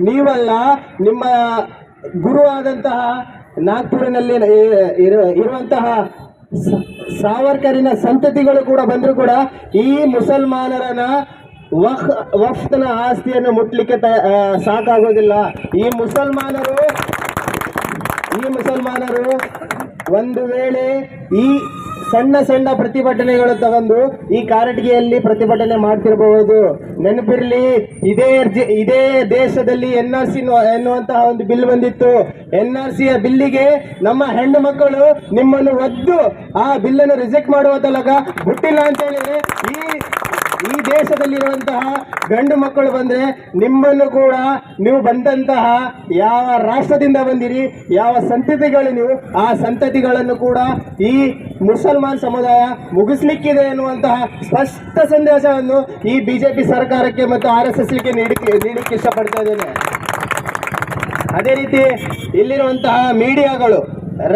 ನೀವಲ್ಲ, ನಿಮ್ಮ ಗುರು ಆದಂತಹ ನಾಗ್ಪುರಿನಲ್ಲಿ ಇರು- ಇರುವಂತಹ ಸಾವರ್ಕರಿನ ಸಂತತಿಗಳು ಕೂಡ ಬಂದರೂ ಕೂಡ ಈ ಮುಸಲ್ಮಾನರನ ವಫ್ ವಫ್ತನ ಆಸ್ತಿಯನ್ನು ಮುಟ್ಲಿಕ್ಕೆ ಸಾಕಾಗೋದಿಲ್ಲ. ಈ ಮುಸಲ್ಮಾನರು ಈ ಮುಸಲ್ಮಾನರು ಒಂದು ವೇಳೆ ಈ ಸಣ್ಣ ಸಣ್ಣ ಪ್ರತಿಭಟನೆಗಳು ತಗೊಂಡು ಈ ಕಾರಟಗಿಯಲ್ಲಿ ಪ್ರತಿಭಟನೆ ಮಾಡ್ತಿರಬಹುದು ನೆನಪಿರಲಿ, ಇದೇ ಇದೇ ದೇಶದಲ್ಲಿ ಎನ್ ಆರ್ ಸಿ ಎನ್ನುವಂತಹ ಒಂದು ಬಿಲ್ ಬಂದಿತ್ತು. ಎನ್ ಆರ್ ಸಿಯ ಬಿಲ್ಲಿಗೆ ನಮ್ಮ ಹೆಣ್ಣು ಮಕ್ಕಳು ನಿಮ್ಮನ್ನು ಒದ್ದು ಆ ಬಿಲ್ಲನ್ನು ರಿಜೆಕ್ಟ್ ಮಾಡುವ ತಲಕ ಹುಟ್ಟಿಲ್ಲ ಅಂತ ಹೇಳಿದ್ರೆ ಈ ಈ ದೇಶದಲ್ಲಿರುವಂತಹ ಗಂಡು ಮಕ್ಕಳು ಬಂದರೆ ನಿಮ್ಮನ್ನು ಕೂಡ ನೀವು ಬಂದಂತಹ ಯಾವ ರಾಷ್ಟ್ರದಿಂದ ಬಂದಿರಿ, ಯಾವ ಸಂತತಿಗಳು ನೀವು, ಆ ಸಂತತಿಗಳನ್ನು ಕೂಡ ಈ ಮುಸಲ್ಮಾನ್ ಸಮುದಾಯ ಮುಗಿಸ್ಲಿಕ್ಕಿದೆ ಎನ್ನುವಂತಹ ಸ್ಪಷ್ಟ ಸಂದೇಶವನ್ನು ಈ ಬಿಜೆಪಿ ಸರ್ಕಾರಕ್ಕೆ ಮತ್ತು ಆರ್ ಎಸ್ ಎಸ್ಗೆ ನೀಡಕ್ಕೆ ನೀಡಕ್ಕೆ ಇಷ್ಟಪಡ್ತಾ ಇದ್ದೇನೆ. ಅದೇ ರೀತಿ ಇಲ್ಲಿರುವಂತಹ ಮೀಡಿಯಾಗಳು,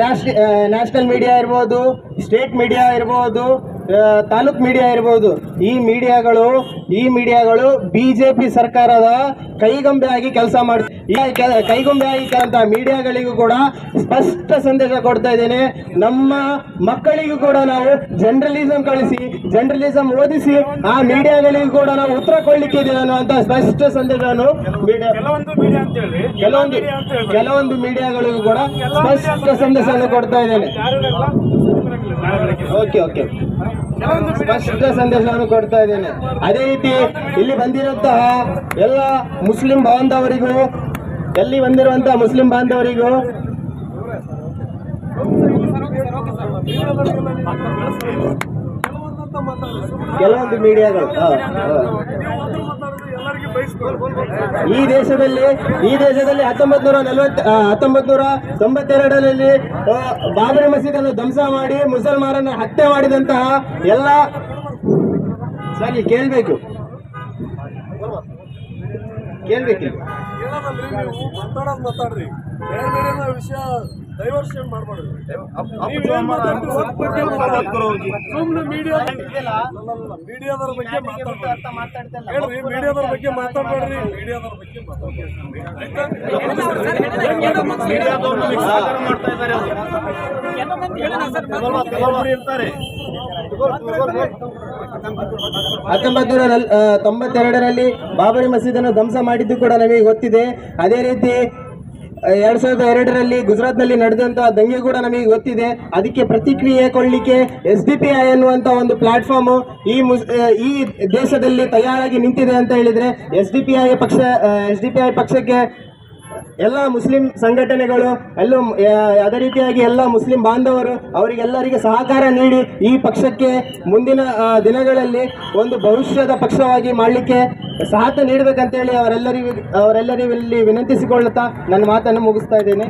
ರಾಷ್ಟ್ರ ನ್ಯಾಷನಲ್ ಮೀಡಿಯಾ ಇರ್ಬೋದು, ಸ್ಟೇಟ್ ಮೀಡಿಯಾ ಇರ್ಬೋದು ತಾಲೂಕ್ ಮೀಡಿಯಾ ಇರ್ಬೋದು ಈ ಮೀಡಿಯಾಗಳು ಈ ಮೀಡಿಯಾಗಳು ಬಿಜೆಪಿ ಸರ್ಕಾರದ ಕೈಗೊಂಬೆ ಆಗಿ ಕೆಲಸ ಮಾಡ್ತಾರೆ ಈ ಕೈಗೊಂಬೆ ಆಗಿ ಕೆಲಸ ಮೀಡಿಯಾಗಳಿಗೂ ಕೂಡ ಸ್ಪಷ್ಟ ಸಂದೇಶ ಕೊಡ್ತಾ ಇದ್ದೇನೆ. ನಮ್ಮ ಮಕ್ಕಳಿಗೂ ಕೂಡ ನಾವು ಜರ್ನಲಿಸಂ ಕಳಿಸಿ ಜರ್ನಲಿಸಂ ಓದಿಸಿ ಆ ಮೀಡಿಯಾಗಳಿಗೂ ಕೂಡ ನಾವು ಉತ್ತರ ಕೊಡ್ಲಿಕ್ಕೆ ಇದೆ ಅನ್ನುವಂತ ಸ್ಪಷ್ಟ ಸಂದೇಶವನ್ನು ಮೀಡಿಯಾ ಕೆಲವೊಂದು ಮೀಡಿಯಾಗಳಿಗೂ ಕೂಡ ಸ್ಪಷ್ಟ ಸಂದೇಶವನ್ನು ಕೊಡ್ತಾ ಇದ್ದೇನೆ. ಓಕೆ ಓಕೆ ಸ್ಪಷ್ಟ ಸಂದೇಶವನ್ನು ಕೊಡ್ತಾ ಇದ್ದೇನೆ. ಅದೇ ರೀತಿ ಇಲ್ಲಿ ಬಂದಿರುವಂತಹ ಎಲ್ಲ ಮುಸ್ಲಿಂ ಬಾಂಧವರಿಗೂ, ಎಲ್ಲಿ ಬಂದಿರುವಂತಹ ಮುಸ್ಲಿಂ ಬಾಂಧವರಿಗೂ, ಕೆಲವೊಂದು ಮೀಡಿಯಾಗಳು ಈ ದೇಶದಲ್ಲಿ ಈ ದೇಶದಲ್ಲಿ ಹತ್ತೊಂಬತ್ ನೂರ ನಲವತ್ ಹತ್ತೊಂಬತ್ ನೂರ ತೊಂಬತ್ತೆರಡರಲ್ಲಿ ಬಾಬರಿ ಮಸೀದನ್ನು ಧ್ವಂಸ ಮಾಡಿ ಮುಸಲ್ಮಾನರನ್ನು ಹತ್ಯೆ ಮಾಡಿದಂತಹ ಎಲ್ಲ ಸರಿ, ಕೇಳ್ಬೇಕು. ಕೇಳ್ಬೇಕಿಲ್ಲ ಹೇಳೋದಲ್ರಿ ನೀವು ಮಾತಾಡೋದು ಮಾತಾಡ್ರಿ ಬೇರೆ ಬೇರೆ ವಿಷಯ ಡೈವರ್ಷನ್ ಮಾಡಬಾರ್ದು ಸುಮ್ಮನೆ ಮೀಡಿಯಾ ಮೀಡಿಯಾದವ್ರ ಬಗ್ಗೆ ಮಾತಾಡ್ತಾರೆ ಹೇಳ್ರಿ ಮೀಡಿಯಾದವ್ರ ಬಗ್ಗೆ ಮಾತಾಡ್ಬೇಡ್ರಿ ಮೀಡಿಯಾದವ್ರ ಬಗ್ಗೆ ಇರ್ತಾರೆ ಹತ್ತೊಂಬತ್ ನೂರ ತೊಂಬತ್ತೆರಡರಲ್ಲಿ ಬಾಬರಿ ಮಸೀದನ್ನು ಧ್ವಂಸ ಮಾಡಿದ್ದು ಕೂಡ ನಮಗೆ ಗೊತ್ತಿದೆ. ಅದೇ ರೀತಿ ಎರಡು ಸಾವಿರದ ಎರಡರಲ್ಲಿ ಗುಜರಾತ್ನಲ್ಲಿ ನಡೆದಂತಹ ದಂಗೆ ಕೂಡ ನಮಗೆ ಗೊತ್ತಿದೆ. ಅದಕ್ಕೆ ಪ್ರತಿಕ್ರಿಯೆ ಕೊಡಲಿಕ್ಕೆ ಎಸ್ ಡಿ ಪಿ ಐ ಅನ್ನುವಂತ ಒಂದು ಪ್ಲಾಟ್ಫಾರ್ಮ್ ಈ ಮುಸ್- ಈ ದೇಶದಲ್ಲಿ ತಯಾರಾಗಿ ನಿಂತಿದೆ ಅಂತ ಹೇಳಿದ್ರೆ ಎಸ್ ಡಿ ಪಿ ಐ ಪಕ್ಷ ಎಸ್ ಡಿ ಪಿ ಐ ಪಕ್ಷಕ್ಕೆ ಎಲ್ಲ ಮುಸ್ಲಿಂ ಸಂಘಟನೆಗಳು, ಎಲ್ಲೂ ಅದೇ ರೀತಿಯಾಗಿ ಎಲ್ಲ ಮುಸ್ಲಿಂ ಬಾಂಧವರು ಅವರಿಗೆಲ್ಲರಿಗೆ ಸಹಕಾರ ನೀಡಿ ಈ ಪಕ್ಷಕ್ಕೆ ಮುಂದಿನ ದಿನಗಳಲ್ಲಿ ಒಂದು ಭವಿಷ್ಯದ ಪಕ್ಷವಾಗಿ ಮಾಡಲಿಕ್ಕೆ ಸಹತ ನೀಡಬೇಕಂತೇಳಿ ಅವರೆಲ್ಲರಿಗೂ ಅವರೆಲ್ಲರಲ್ಲಿ ವಿನಂತಿಸಿಕೊಳ್ಳುತ್ತಾ ನನ್ನ ಮಾತನ್ನು ಮುಗಿಸ್ತಾ ಇದ್ದೇನೆ.